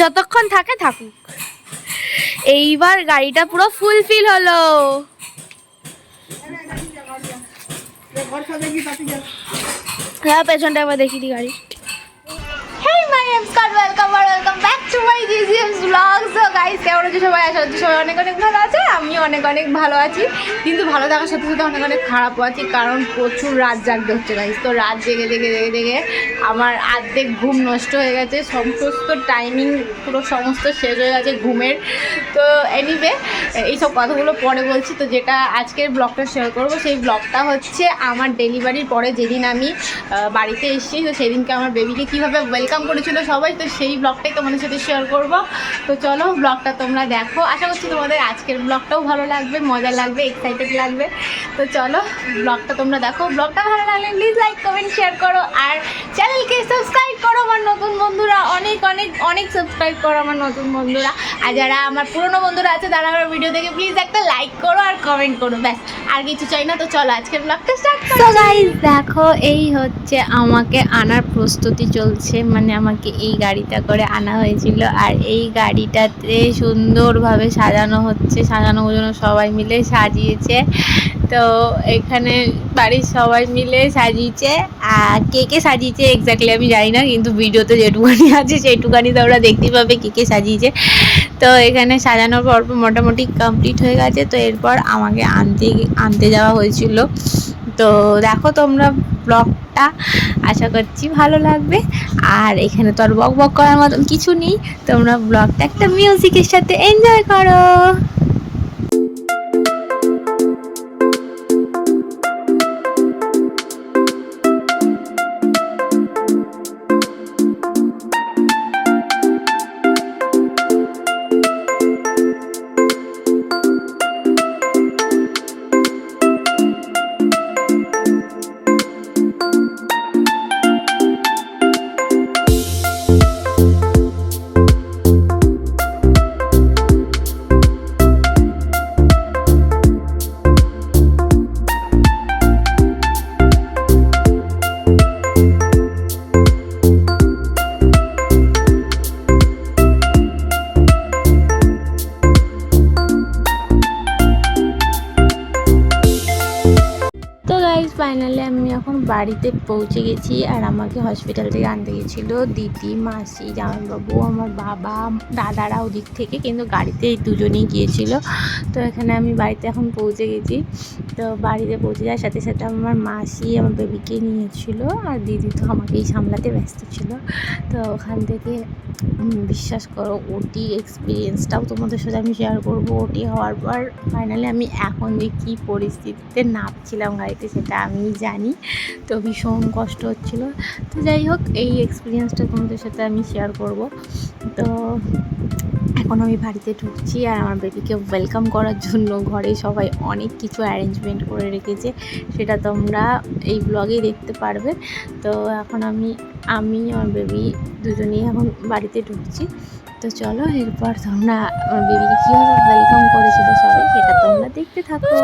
যতক্ষণ থাকে, থাকুক। এইবার গাড়িটা পুরো ফুলফিল হলো। হ্যাঁ পেছনটা একবার দেখি দি গাড়ি হ্যাঁ মাই স্কট ওয়েলকাম ওয়েলকাম ব্লগ গাইস কেমন আছো সবাই? আশা সবাই অনেক অনেক ভালো আছে আমি অনেক অনেক ভালো আছি। কিন্তু ভালো থাকার সাথে সাথে অনেক অনেক খারাপও আছি, কারণ প্রচুর রাত জাগতে হচ্ছে গাইস তো রাত জেগে জেগে জেগে জেগে আমার আর্ধেক ঘুম নষ্ট হয়ে গেছে, সমস্ত টাইমিং পুরো সমস্ত শেষ হয়ে গেছে ঘুমের। তো এনিওয়ে এইসব কথাগুলো পরে বলছি, তো যেটা আজকের ব্লগটা শেয়ার করব, সেই ব্লগটা হচ্ছে আমার ডেলিভারির পরে যেদিন আমি বাড়িতে এসেছি, তো সেদিনকে আমার বেবিকে কীভাবে ওয়েলকাম করেছিল সবাই, তো সেই ব্লগটাই তোমাদের সাথে শেয়ার করব। তো চলো ব্লগটা তোমরা দেখো। আশা করছি তোমাদের আজকের ব্লগটাও ভালো লাগবে, মজা লাগবে এক্সাইটেড লাগবে। তো চলো ব্লগটা তোমরা দেখো। ব্লগটা ভালো লাগলে প্লিজ লাইক কমেন্ট শেয়ার করো। আর চ্যানেলকে সাবস্ক্রাইব করো আমার নতুন বন্ধুরা। অনেক অনেক অনেক সাবস্ক্রাইব করো আমার নতুন বন্ধুরা। আর যারা আমার পুরনো বন্ধুরা আছে, তারা আমার ভিডিও দেখে প্লিজ একটা লাইক করো আর কমেন্ট করো, ব্যাস। আর কিছু চাই না, তো চলো আজকের ব্লগটা স্টার্ট তো গাইস দেখো, এই হচ্ছে আমাকে আনার প্রস্তুতি চলছে। মানে আমাকে এই গাড়িটা করে আনা হয়েছিল। আর এই গাড়িটাতে সুন্দরভাবে সাজানো হচ্ছে, সাজানো গোজানো সবাই মিলে সাজিয়েছে। তো এখানে বাড়ির সবাই মিলে সাজিয়েছে, আর কে কে সাজিয়েছে এক্স্যাক্টলি আমি জানি না, কিন্তু ভিডিওতে যেটুকানি আছে সেইটুকানি তোমরা দেখতেই পাবে কে কে সাজিয়েছে। তো এখানে সাজানোর পর মোটামুটি কমপ্লিট হয়ে গেছে, তো এরপর আমাকে আনতে আনতে যাওয়া হয়েছিল। তো দেখো তোমরা ব্লগটা আশা করছি ভালো লাগবে। আর এখানে তো আর বক বক করার মতন কিছু নেই, তোমরা ব্লগটা একটা মিউজিকের সাথে এনজয় করো। ফাইনালি আমি এখন বাড়িতে পৌঁছে গেছি আর আমাকে হসপিটাল থেকে আনতে গেছিল। দিদি, মাসি, জামাইবাবু, আমার বাবা, দাদারা ওদিক থেকে কিন্তু গাড়িতে এই দুজনেই গিয়েছিল। তো এখানে আমি বাড়িতে এখন পৌঁছে গেছি। তো বাড়িতে পৌঁছে যাওয়ার সাথে সাথে আমার মাসি আমার বেবিকে নিয়েছিল আর দিদি তো আমাকেই সামলাতে ব্যস্ত ছিল। তো ওখান থেকে বিশ্বাস করো, ওটি এক্সপিরিয়েন্সটাও তোমাদের সাথে আমি শেয়ার করব। ওটি হওয়ার পর ফাইনালি আমি এখন যে কী পরিস্থিতিতে নাপছিলাম গাড়িতে সেটা আমি জানি, তো ভীষণ কষ্ট হচ্ছিল। তো যাই হোক, এই এক্সপিরিয়েন্সটা তোমাদের সাথে আমি শেয়ার করব। তো এখন আমি বাড়িতে ঢুকছি আর আমার বেবিকে ওয়েলকাম করার জন্য ঘরে সবাই অনেক কিছু অ্যারেঞ্জমেন্ট করে রেখেছে। সেটা তোমরা এই ব্লগেই দেখতে পারবে। তো এখন আমি আমি, আমার বেবি দুজনেই এখন বাড়িতে ঢুকছি। তো চলো, এরপর তোমরা, আমার বেবিকে কীভাবে ওয়েলকাম করেছিল সবাই, সেটা তোমরা দেখতে থাকো।